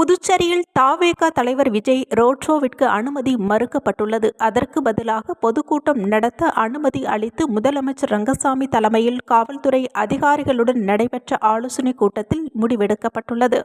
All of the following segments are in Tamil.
புதுச்சேரியில் தாவேகா தலைவர் விஜய் ரோட் ஷோவிற்கு அனுமதி மறுக்கப்பட்டுள்ளது. அதற்கு பதிலாக பொதுக்கூட்டம் நடத்த அனுமதி அளித்து முதலமைச்சர் ரங்கசாமி தலைமையில் காவல்துறை அதிகாரிகளுடன் நடைபெற்ற ஆலோசனைக் கூட்டத்தில் முடிவெடுக்கப்பட்டுள்ளது.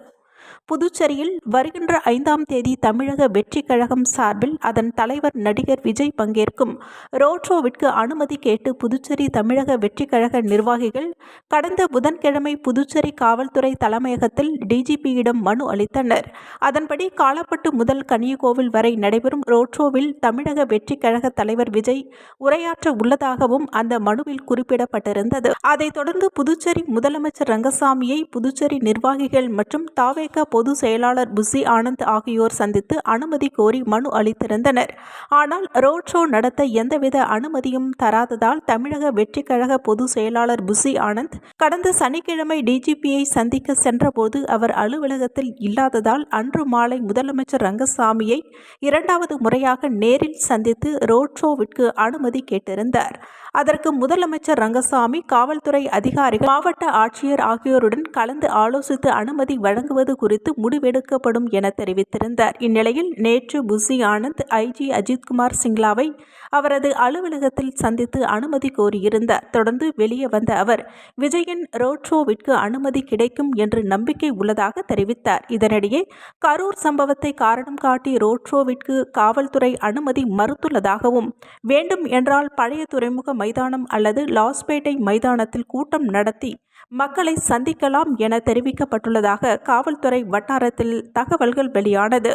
புதுச்சேரியில் வருகின்ற ஐந்தாம் தேதி தமிழக வெற்றி கழகம் சார்பில் அதன் தலைவர் நடிகர் விஜய் பங்கேற்கும் ரோட்ரோவிற்கு அனுமதி கேட்டு புதுச்சேரி தமிழக வெற்றி கழக நிர்வாகிகள் கடந்த புதன்கிழமை புதுச்சேரி காவல்துறை தலைமையகத்தில் டிஜிபியிடம் மனு அளித்தனர். அதன்படி காலப்பட்டு முதல் கன்னியகோவில் வரை நடைபெறும் ரோட்ரோவில் தமிழக வெற்றி கழக தலைவர் விஜய் உரையாற்ற உள்ளதாகவும் அந்த மனுவில் குறிப்பிடப்பட்டிருந்தது. அதைத் தொடர்ந்து புதுச்சேரி முதலமைச்சர் ரங்கசாமியை புதுச்சேரி நிர்வாகிகள் மற்றும் தாவேக பொதுச் செயலாளர் புசி ஆனந்த் ஆகியோர் சந்தித்து அனுமதி கோரி மனு அளித்திருந்தனர். ஆனால் ரோட் ஷோ நடத்த எந்தவித அனுமதியும் தராததால் தமிழக வெற்றி கழக பொதுச் செயலாளர் புசி ஆனந்த் கடந்த சனிக்கிழமை டிஜிபியை சந்திக்க சென்றபோது அவர் அலுவலகத்தில் இல்லாததால் அன்று மாலை முதலமைச்சர் ரங்கசாமியை இரண்டாவது முறையாக நேரில் சந்தித்து ரோட் ஷோவிற்கு அனுமதி கேட்டிருந்தார். அதற்கு முதலமைச்சர் ரங்கசாமி காவல்துறை அதிகாரிகள் மாவட்ட ஆட்சியர் ஆகியோருடன் கலந்து ஆலோசித்து அனுமதி வழங்குவது குறித்து குறித்து முடிவெடுக்கப்படும் என தெரிவித்திருந்தார். இந்நிலையில் நேற்று புசி ஆனந்த் ஐஜி அஜித்குமார் சிங்லாவை அவரது அலுவலகத்தில் சந்தித்து அனுமதி கோரியிருந்தார். தொடர்ந்து வெளியே வந்த அவர் விஜயின் ரோட் ஷோவிற்கு அனுமதி கிடைக்கும் என்று நம்பிக்கை உள்ளதாக தெரிவித்தார். இதனிடையே கரூர் சம்பவத்தை காரணம் காட்டி ரோட் ஷோவிற்கு காவல்துறை அனுமதி மறுத்துள்ளதாகவும் வேண்டும் என்றால் பழைய துறைமுக மைதானம் அல்லது லாஸ்பேட்டை மைதானத்தில் கூட்டம் நடத்தி மக்களை சந்திக்கலாம் என தெரிவிக்கப்பட்டுள்ளதாக காவல்துறை வட்டாரத்தில் தகவல்கள் வெளியானது.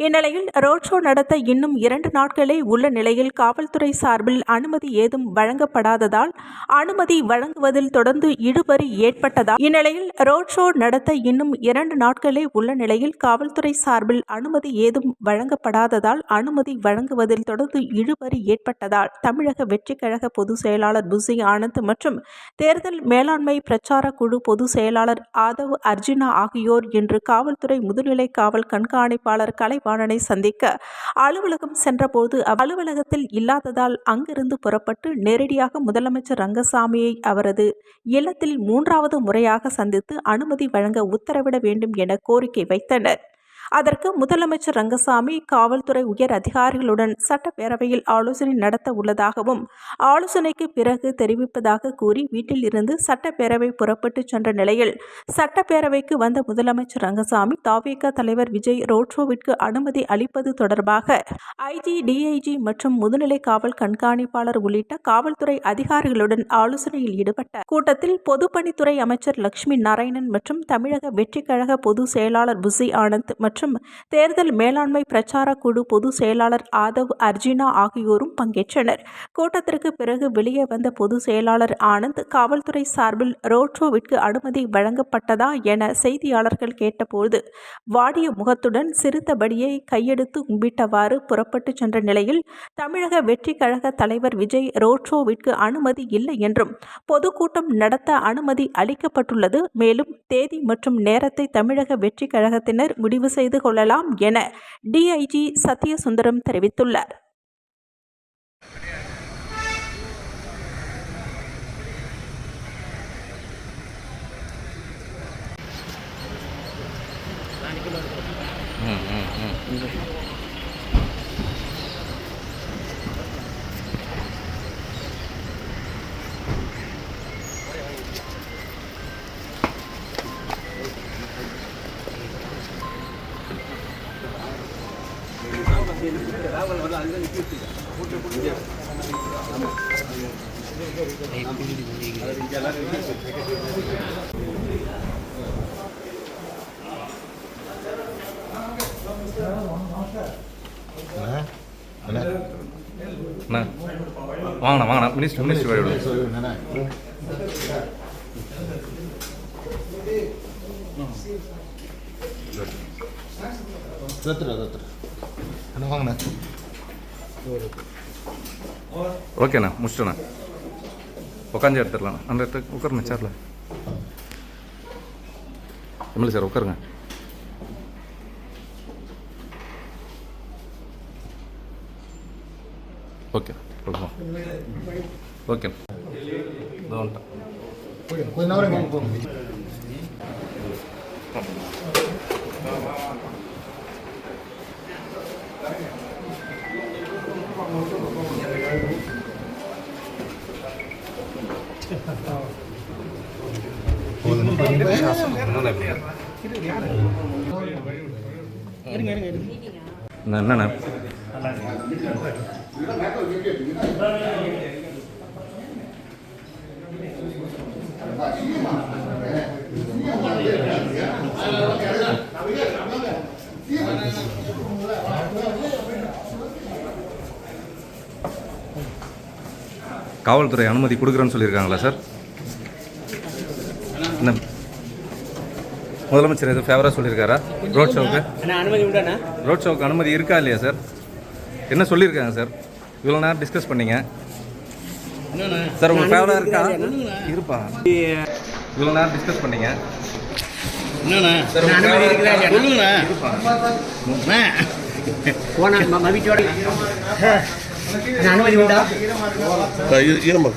இந்நிலையில் ரோட் ஷோ நடத்த இன்னும் இரண்டு நாட்களே உள்ள நிலையில் காவல்துறை சார்பில் அனுமதி ஏதும் வழங்கப்படாததால் அனுமதி வழங்குவதில் தொடர்ந்து இழுபறி ஏற்பட்டதால் இந்நிலையில் ரோட் ஷோ நடத்த இன்னும் இரண்டு நாட்களே உள்ள நிலையில் காவல்துறை சார்பில் அனுமதி ஏதும் வழங்கப்படாததால் அனுமதி வழங்குவதில் தொடர்ந்து இழுபறி ஏற்பட்டதால் தமிழக வெற்றிக் கழக பொதுச் செயலாளர் புசி ஆனந்த் மற்றும் தேர்தல் மேலாண்மை பிரச்சார குழு பொதுச் செயலாளர் ஆதவ் அர்ஜுனா ஆகியோர் இன்று காவல்துறை முதுநிலை காவல் கண்காணிப்பாளர் கலை கலைவாணனை சந்திக்க அலுவலகம் சென்றபோது அலுவலகத்தில் இல்லாததால் அங்கிருந்து புறப்பட்டு நேரடியாக முதலமைச்சர் ரங்கசாமியை அவரது இல்லத்தில் மூன்றாவது முறையாக சந்தித்து அனுமதி வழங்க உத்தரவிட வேண்டும் என கோரிக்கை வைத்தனர். அதற்கு முதலமைச்சர் ரங்கசாமி காவல்துறை உயர் அதிகாரிகளுடன் சட்டப்பேரவையில் ஆலோசனை நடத்த உள்ளதாகவும் ஆலோசனைக்கு பிறகு தெரிவிப்பதாக கூறி வீட்டில் இருந்து சட்டப்பேரவை புறப்பட்டு சென்ற நிலையில் சட்டப்பேரவைக்கு வந்த முதலமைச்சர் ரங்கசாமி தாவேக தலைவர் விஜய் ரோட் ஷோவிற்கு அனுமதி அளிப்பது தொடர்பாக ஐஜி டிஐஜி மற்றும் முதுநிலை காவல் கண்காணிப்பாளர் உள்ளிட்ட காவல்துறை அதிகாரிகளுடன் ஆலோசனையில் ஈடுபட்ட கூட்டத்தில் பொதுப்பணித்துறை அமைச்சர் லட்சுமி நாராயணன் மற்றும் தமிழக வெற்றிக்கழக பொது பொதுச் செயலாளர் புசி ஆனந்த் மற்றும் தேர்தல் மேலாண்மை பிரச்சார குழு பொதுச் செயலாளர் ஆதவ் அர்ஜினா ஆகியோரும் பங்கேற்றனர். கூட்டத்திற்கு பிறகு வெளியே வந்த பொதுச் செயலாளர் ஆனந்த் காவல்துறை சார்பில் ரோட் ஷோவிற்கு அனுமதி வழங்கப்பட்டதா என செய்தியாளர்கள் கேட்டபோது வாடிய முகத்துடன் சிரித்தபடியே கையெடுத்து கும்பிட்டவாறு புறப்பட்டு சென்ற நிலையில் தமிழக வெற்றி கழக தலைவர் விஜய் ரோட் ஷோவிற்கு அனுமதி இல்லை என்றும் பொதுக்கூட்டம் நடத்த அனுமதி அளிக்கப்பட்டுள்ளது. மேலும் தேதி மற்றும் நேரத்தை தமிழக வெற்றி கழகத்தினர் முடிவு செய்து கொள்ளலாம் என டிஐஜி சத்யசுந்தரம் தெரிவித்துள்ளார். அண்ணா வாங்கண்ணா வாங்கண்ணா மினிஸ்டர் மினிஸ்டர் வேறு விடுங்க தத்துரு தத்துரு அண்ணா வாங்கண்ணா ஓகேண்ணா முடிச்சிட்டண்ணா உட்காந்து எடுத்துடலாம் அந்த இடத்துக்கு உட்காருங்க சேர்ல எம்எல்ஏ சார் உட்காருங்க ஓகே கொடுப்போம் ஓகே கொஞ்ச நேரம் നല്ലണ Thank you. காவல்துறை அனுமதி கொடுக்குறேன்னு சொல்லியிருக்காங்களா சார்? என்ன? முதலமைச்சர் எதுவும் ஃபேவராக சொல்லியிருக்காரா? ரோட் உண்டாண்ணா ரோட் ஷோவுக்கு அனுமதி இருக்கா இல்லையா சார்? என்ன சொல்லியிருக்காங்க சார்? இவ்வளோ நேரம் டிஸ்கஸ் பண்ணீங்க. சார் உங்களுக்கு ஃபேவராக இருக்கா? இருப்பா. இவ்வளோ நேரம் டிஸ்கஸ் பண்ணீங்க. போனா மவிட்டோட அனுமதி உண்டா ஈரமாக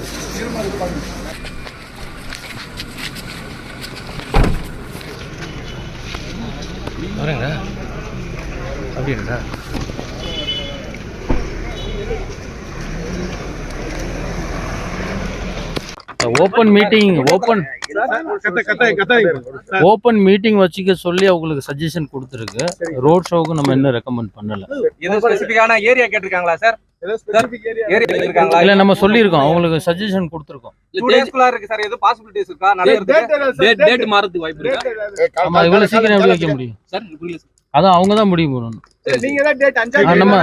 open meeting open open meeting வச்சுக்க சொல்லி அவங்களுக்கு சஜஷன் கொடுத்துருக்கு. ரோட் ஷோவுக்கு நம்ம இன்னும் ரெக்கமெண்ட் பண்ணல? ஏரியா கேட்டிருக்காங்களா சார்? இல்ல நம்ம சொல்லியிருக்கோம். அவங்களுக்கு சஜஷன் கொடுத்துருக்கோம். டூ டேஸ்க்குள்ள இருக்கு சார். எதுவும் பாசிபிலிட்டிஸ் இருக்கா? நடக்கிறதுக்கு டேட் டேட் மாறதுக்கு வாய்ப்பு இருக்கா? ஆமா இவ்வளவு சீக்கிரம் எப்படி வைக்க முடியும். அதான் அவங்க தான் முடிவு பண்ணணும். நம்ம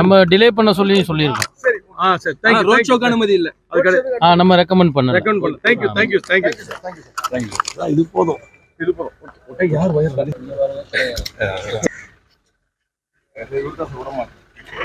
நம்ம டிலே பண்ண சொல்லி சொல்லியிருக்கோம். ஆனா ரோட் ஷோக்கு அனுமதி இல்ல. ஆ நம்ம ரெக்கமெண்ட் பண்ணல ரெக்கமெண்ட் பண்ணு தேங்க்யூ தேங்க்யூ தேங்க்யூ இது போதும். இது போதும். யார் வயர்